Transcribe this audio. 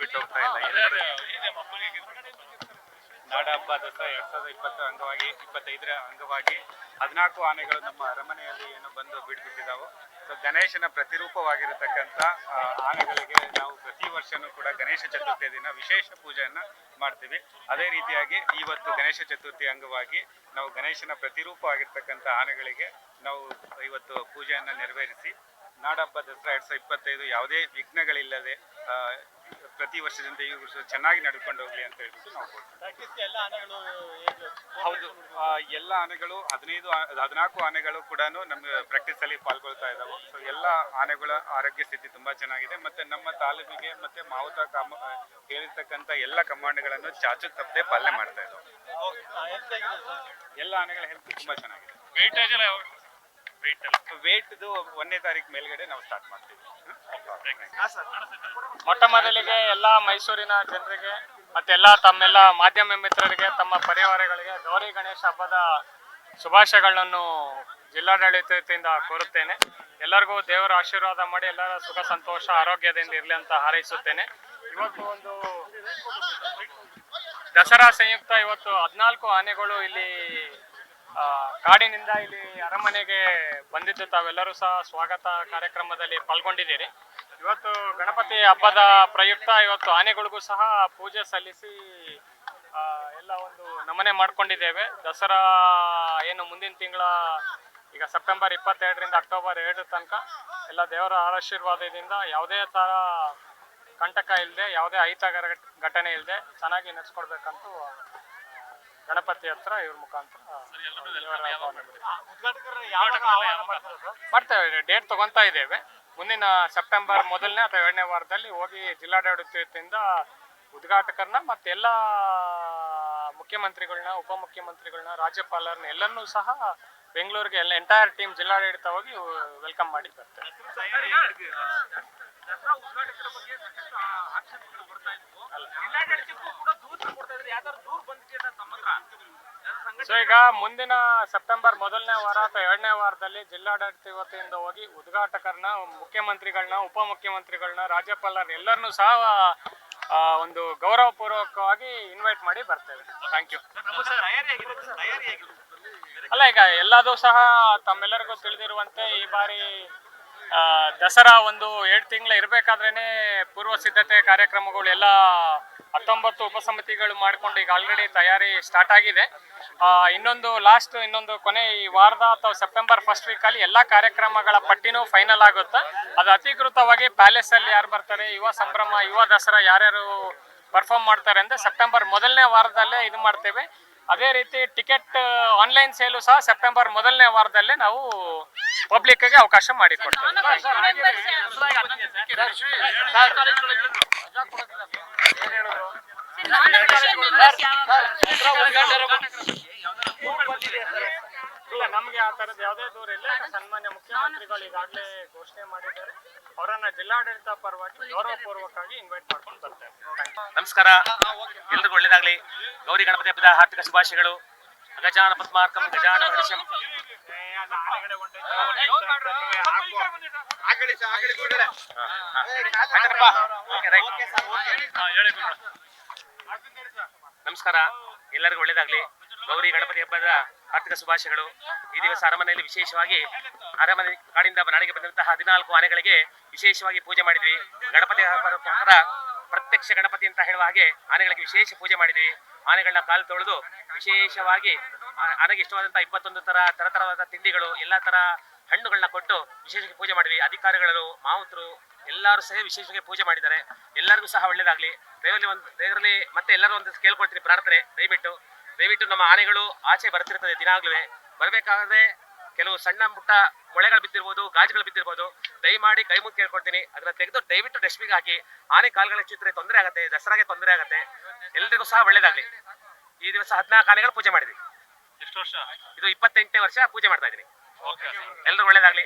ಬಿಟ್ಟು ಹೋಗ್ತಾ ಇಲ್ಲ. ಎಲ್ಲರೂ ದಸರಾ ಎರಡ್ ಸಾವಿರದ ಇಪ್ಪತ್ತು ಅಂಗವಾಗಿ, ಇಪ್ಪತ್ತೈದರ ಅಂಗವಾಗಿ ಹದಿನಾಲ್ಕು ಆನೆಗಳು ನಮ್ಮ ಅರಮನೆಯಲ್ಲಿ ಏನು ಬಂದು ಬಿಡ್ಬಿಟ್ಟಿದ್ದಾವೆ ಸೊ ಗಣೇಶನ ಪ್ರತಿರೂಪವಾಗಿರತಕ್ಕಂಥ ಆನೆಗಳಿಗೆ ನಾವು ಪ್ರತಿ ವರ್ಷನೂ ಕೂಡ ಗಣೇಶ ಚತುರ್ಥಿ ದಿನ ವಿಶೇಷ ಪೂಜೆಯನ್ನ ಮಾಡ್ತೀವಿ. ಅದೇ ರೀತಿಯಾಗಿ ಇವತ್ತು ಗಣೇಶ ಚತುರ್ಥಿ ಅಂಗವಾಗಿ ನಾವು ಗಣೇಶನ ಪ್ರತಿರೂಪವಾಗಿರ್ತಕ್ಕಂಥ ಆನೆಗಳಿಗೆ ನಾವು ಇವತ್ತು ಪೂಜೆಯನ್ನ ನೆರವೇರಿಸಿ ನಾಡಹಬ್ಬ ದಸರಾ ಎರಡ್ ಸಾವಿರದ ಇಪ್ಪತ್ತೈದು ಯಾವುದೇ ವಿಘ್ನಗಳಿಲ್ಲದೆ ಪ್ರತಿ ವರ್ಷದಿಂದ ಈ ವರ್ಷ ಚೆನ್ನಾಗಿ ನಡ್ಕೊಂಡು ಹೋಗ್ಲಿ ಅಂತ ಹೇಳ್ಬಿಟ್ಟು ನಾವು ಕೊಡ್ತೀವಿ. ಎಲ್ಲ ಆನೆಗಳು ಹೌದು. ಆ, ಎಲ್ಲ ಆನೆಗಳು ಹದಿನೈದು ಹದಿನಾಲ್ಕು ಆನೆಗಳು ಕೂಡ ನಮ್ಗೆ ಪ್ರಾಕ್ಟೀಸ್ ಅಲ್ಲಿ ಪಾಲ್ಗೊಳ್ತಾ ಇದಾವೆ. ಸೊ ಎಲ್ಲ ಆನೆಗಳ ಆರೋಗ್ಯ ಸ್ಥಿತಿ ತುಂಬಾ ಚೆನ್ನಾಗಿದೆ. ಮತ್ತೆ ನಮ್ಮ ತಾಲೂಕಿಗೆ ಮತ್ತೆ ಮಾವುತ ಕಾಮ ಹೇಳಿರ್ತಕ್ಕಂಥ ಎಲ್ಲ ಕಮಾಂಡ್ಗಳನ್ನು ಚಾಚು ತಪ್ಪದೆ ಪಾಲನೆ ಮಾಡ್ತಾ ಇದ್ದಾವೆ ಎಲ್ಲ ಆನೆಗಳ ಹೆಲ್ತ್ ತುಂಬಾ ಚೆನ್ನಾಗಿದೆ ವೆಯ್ಟೇಜ್ ಎಲ್ಲ ವೆಯ್ಟ್ ಎಲ್ಲ ವೇಟ್ದು ಒಂದನೇ ತಾರೀಕು ಮೇಲ್ಗಡೆ ನಾವು ಸ್ಟಾರ್ಟ್ ಮಾಡ್ತೀವಿ. ಮೊಟ್ಟ ಮೊದಲಿಗೆ ಎಲ್ಲ ಮೈಸೂರಿನ ಜನರಿಗೆ ಮತ್ತೆಲ್ಲ ತಮ್ಮೆಲ್ಲ ಮಾಧ್ಯಮ ಮಿತ್ರರಿಗೆ ತಮ್ಮ ಪರಿವಾರಗಳಿಗೆ ಗೌರಿ ಗಣೇಶ ಹಬ್ಬದ ಶುಭಾಶಯಗಳನ್ನು ಜಿಲ್ಲಾಡಳಿತದಿಂದ ಕೋರುತ್ತೇನೆ. ಎಲ್ಲರಿಗೂ ದೇವರ ಆಶೀರ್ವಾದ ಮಾಡಿ ಎಲ್ಲರ ಸುಖ ಸಂತೋಷ ಆರೋಗ್ಯದಿಂದ ಇರಲಿ ಅಂತ ಹಾರೈಸುತ್ತೇನೆ. ಇವತ್ತು ಒಂದು ದಸರಾ ಸಂಯುಕ್ತ ಇವತ್ತು ಹದಿನಾಲ್ಕು ಆನೆಗಳು ಇಲ್ಲಿ ಕಾಡಿನಿಂದ ಇಲ್ಲಿ ಅರಮನೆಗೆ ಬಂದಿದ್ದು ತಾವೆಲ್ಲರೂ ಸಹ ಸ್ವಾಗತ ಕಾರ್ಯಕ್ರಮದಲ್ಲಿ ಪಾಲ್ಗೊಂಡಿದ್ದೀರಿ. ಇವತ್ತು ಗಣಪತಿ ಹಬ್ಬದ ಪ್ರಯುಕ್ತ ಇವತ್ತು ಆನೆಗಳಿಗೂ ಸಹ ಪೂಜೆ ಸಲ್ಲಿಸಿ ಎಲ್ಲ ಒಂದು ನಮನೆ ಮಾಡ್ಕೊಂಡಿದ್ದೇವೆ. ದಸರಾ ಏನು ಮುಂದಿನ ತಿಂಗಳ, ಈಗ ಸೆಪ್ಟೆಂಬರ್ ಇಪ್ಪತ್ತೆರಡರಿಂದ ಅಕ್ಟೋಬರ್ ಎರಡರ ತನಕ ಎಲ್ಲ ದೇವರ ಆಶೀರ್ವಾದದಿಂದ ಯಾವುದೇ ಥರ ಕಂಟಕ ಇಲ್ಲದೆ ಯಾವುದೇ ಅಹಿತಕರ ಘಟನೆ ಇಲ್ಲದೆ ಚೆನ್ನಾಗಿ ನಡೆಸ್ಕೊಡ್ಬೇಕಂತೂ ಗಣಪತಿ ಹತ್ರ ಇವ್ರ ಮುಖಾಂತರ. ಮಾಡ್ತೇವೆ ಡೇಟ್ ತಗೊಂತಾ ಇದ್ದೇವೆ. ಮುಂದಿನ ಸೆಪ್ಟೆಂಬರ್ ಮೊದಲನೇ ಅಥವಾ ಎರಡನೇ ವಾರದಲ್ಲಿ ಹೋಗಿ ಜಿಲ್ಲಾಡಳಿತದಿಂದ ಉದ್ಘಾಟಕರನ್ನ ಮತ್ತೆ ಎಲ್ಲ ಮುಖ್ಯಮಂತ್ರಿಗಳನ್ನ ಉಪಮುಖ್ಯಮಂತ್ರಿಗಳನ್ನ ರಾಜ್ಯಪಾಲರನ್ನ ಎಲ್ಲರನ್ನೂ ಸಹ ಬೆಂಗಳೂರಿಗೆ ಎಲ್ಲ ಎಂಟೈರ್ ಟೀಮ್ ಜಿಲ್ಲಾಡಳಿತ ಹೋಗಿ ವೆಲ್ಕಮ್ ಮಾಡಿ ಬರ್ತೇವೆ ಸೊ ಈಗ ಮುಂದಿನ ಸೆಪ್ಟೆಂಬರ್ ಮೊದಲನೇ ವಾರ ಅಥವಾ ಎರಡನೇ ವಾರದಲ್ಲಿ ಜಿಲ್ಲಾಡಳಿತ ವತಿಯಿಂದ ಹೋಗಿ ಉದ್ಘಾಟಕರನ್ನ, ಮುಖ್ಯಮಂತ್ರಿಗಳನ್ನ, ಉಪಮುಖ್ಯಮಂತ್ರಿಗಳನ್ನ ರಾಜ್ಯಪಾಲರ ಎಲ್ಲರನ್ನೂ ಸಹ ಒಂದು ಗೌರವಪೂರ್ವಕವಾಗಿ ಇನ್ವೈಟ್ ಮಾಡಿ ಬರ್ತೇವೆ. ಥ್ಯಾಂಕ್ ಯು ಅಲ್ಲ, ಈಗ ಎಲ್ಲದೂ ಸಹ ತಮ್ಮೆಲ್ಲರಿಗೂ ತಿಳಿದಿರುವಂತೆ ಈ ಬಾರಿ ದಸರಾ ಒಂದು ಎರಡು ತಿಂಗಳ ಇರಬೇಕಾದ್ರೇನೆ ಪೂರ್ವ ಸಿದ್ಧತೆ ಕಾರ್ಯಕ್ರಮಗಳು ಎಲ್ಲ ಹತ್ತೊಂಬತ್ತು ಉಪಸಮಿತಿಗಳು ಮಾಡ್ಕೊಂಡು ಈಗ ಆಲ್ರೆಡಿ ತಯಾರಿ ಸ್ಟಾರ್ಟ್ ಆಗಿದೆ. ಇನ್ನೊಂದು ಲಾಸ್ಟ್ ಇನ್ನೊಂದು ಕೊನೆ ಈ ವಾರದ ಅಥವಾ ಸೆಪ್ಟೆಂಬರ್ ಫಸ್ಟ್ ವೀಕಲ್ಲಿ ಎಲ್ಲ ಕಾರ್ಯಕ್ರಮಗಳ ಪಟ್ಟಿನೂ ಫೈನಲ್ ಆಗುತ್ತೆ. ಅದು ಅಧಿಕೃತವಾಗಿ ಪ್ಯಾಲೇಸ್ ಅಲ್ಲಿ ಯಾರು ಬರ್ತಾರೆ, ಯುವ ಸಂಭ್ರಮ, ಯುವ ದಸರಾ ಯಾರ್ಯಾರು ಪರ್ಫಾರ್ಮ್ ಮಾಡ್ತಾರೆ ಅಂದ್ರೆ ಸೆಪ್ಟೆಂಬರ್ ಮೊದಲನೇ ವಾರದಲ್ಲೇ ಇದು ಮಾಡ್ತೇವೆ. ಅದೇ ರೀತಿ ಟಿಕೆಟ್ ಆನ್ಲೈನ್ ಸೇಲು ಸಹ ಸೆಪ್ಟೆಂಬರ್ ಮೊದಲನೇ ವಾರದಲ್ಲಿ ನಾವು ಪಬ್ಲಿಕ್ಗೆ ಅವಕಾಶ ಮಾಡಿಕೊಡ್ತೇವೆ ಇಲ್ಲ ನಮ್ಗೆ ಆ ತರದ ಯಾವುದೇ ದೂರ ಇಲ್ಲ ಸನ್ಮಾನ್ಯ ಮುಖ್ಯಮಂತ್ರಿಗಳು ಈಗಾಗಲೇ ಘೋಷಣೆ ಮಾಡಿದ್ದಾರೆ ಅವರನ್ನ ಜಿಲ್ಲಾಡಳಿತ ಪರವಾಗಿ ಗೌರವಪೂರ್ವಕವಾಗಿ ಇನ್ವೈಟ್ ಮಾಡ್ಕೊಂಡು ಬರ್ತೇವೆ ನಮಸ್ಕಾರ ಎಲ್ರಿಗೂ ಒಳ್ಳೇದಾಗ್ಲಿ ಗೌರಿ ಗಣಪತಿ ಹಬ್ಬದ ಹಾರ್ದಿಕ ಶುಭಾಶಯಗಳು. ಗಜಾನ ಪದ್ಮಾರ್ಕಂ ಗಜಾನ ನಮಸ್ಕಾರ. ಎಲ್ಲರಿಗೂ ಒಳ್ಳೇದಾಗ್ಲಿ. ಗೌರಿ ಗಣಪತಿ ಹಬ್ಬದ ಆರ್ಥಿಕ ಶುಭಾಶಯಗಳು. ಈ ದಿವಸ ಅರಮನೆಯಲ್ಲಿ ವಿಶೇಷವಾಗಿ ಅರಮನೆ ಕಾಡಿಂದ ನಾಡಿಗೆ ಬಂದಂತಹ ಹದಿನಾಲ್ಕು ಆನೆಗಳಿಗೆ ವಿಶೇಷವಾಗಿ ಪೂಜೆ ಮಾಡಿದ್ವಿ. ಗಣಪತಿ ಹಬ್ಬದ ಪ್ರತ್ಯಕ್ಷ ಗಣಪತಿ ಅಂತ ಹೇಳುವ ಹಾಗೆ ಆನೆಗಳಿಗೆ ವಿಶೇಷ ಪೂಜೆ ಮಾಡಿದ್ವಿ. ಆನೆಗಳನ್ನ ಕಾಲು ತೊಳೆದು ವಿಶೇಷವಾಗಿ ಆನೆಗೆ ಇಷ್ಟವಾದಂತಹ ಇಪ್ಪತ್ತೊಂದು ತರ ತರವಾದ ತಿಂಡಿಗಳು, ಎಲ್ಲಾ ತರ ಹಣ್ಣುಗಳನ್ನ ಕೊಟ್ಟು ವಿಶೇಷವಾಗಿ ಪೂಜೆ ಮಾಡಿದ್ವಿ ಅಧಿಕಾರಿಗಳು, ಮಾವುತರು ಎಲ್ಲರೂ ಸಹ ವಿಶೇಷವಾಗಿ ಪೂಜೆ ಮಾಡಿದ್ದಾರೆ. ಎಲ್ಲರಿಗೂ ಸಹ ಒಳ್ಳೇದಾಗ್ಲಿ. ದೇವರಲ್ಲಿ ಒಂದು ದೇವರಲ್ಲಿ ಮತ್ತೆ ಎಲ್ಲರೂ ಒಂದು ಕೇಳ್ಕೊಳ್ತೀನಿ ಪ್ರಾರ್ಥನೆ. ದಯವಿಟ್ಟು ದಯವಿಟ್ಟು ನಮ್ಮ ಆನೆಗಳು ಆಚೆ ಬರ್ತಿರ್ತದೆ ದಿನಾಗ್ಲೂ ಬರಬೇಕಾದ್ರೆ ಕೆಲವು ಸಣ್ಣ ಪುಟ್ಟ ಮೊಳೆಗಳು ಬಿದ್ದಿರ್ಬೋದು ಗಾಜುಗಳು ಬಿದ್ದಿರ್ಬೋದು ದಯಮಾಡಿ ಕೈ ಮುಗಿ ಹೇಳ್ಕೊಡ್ತೀನಿ ಅದನ್ನ ತೆಗೆದು ದಯವಿಟ್ಟು ಡಸ್ಟ್ಬಿನ್ ಹಾಕಿ. ಆನೆ ಕಾಲ್ಗಳ ಚಿತ್ರ ತೊಂದರೆ ಆಗುತ್ತೆ ದಸರಾಗೆ ತೊಂದರೆ ಆಗುತ್ತೆ. ಎಲ್ರಿಗೂ ಸಹ ಒಳ್ಳೇದಾಗ್ಲಿ. ಈ ದಿವಸ ಹದಿನಾಲ್ಕು ಆನೆಗಳು ಪೂಜೆ ಮಾಡಿದ್ವಿ. ಎಷ್ಟು ವರ್ಷ? ಇದು ಇಪ್ಪತ್ತೆಂಟನೇ ವರ್ಷ ಪೂಜೆ ಮಾಡ್ತಾ ಇದ್ದೀನಿ. ಓಕೆ ಎಲ್ರಿಗೂ ಒಳ್ಳೇದಾಗ್ಲಿ.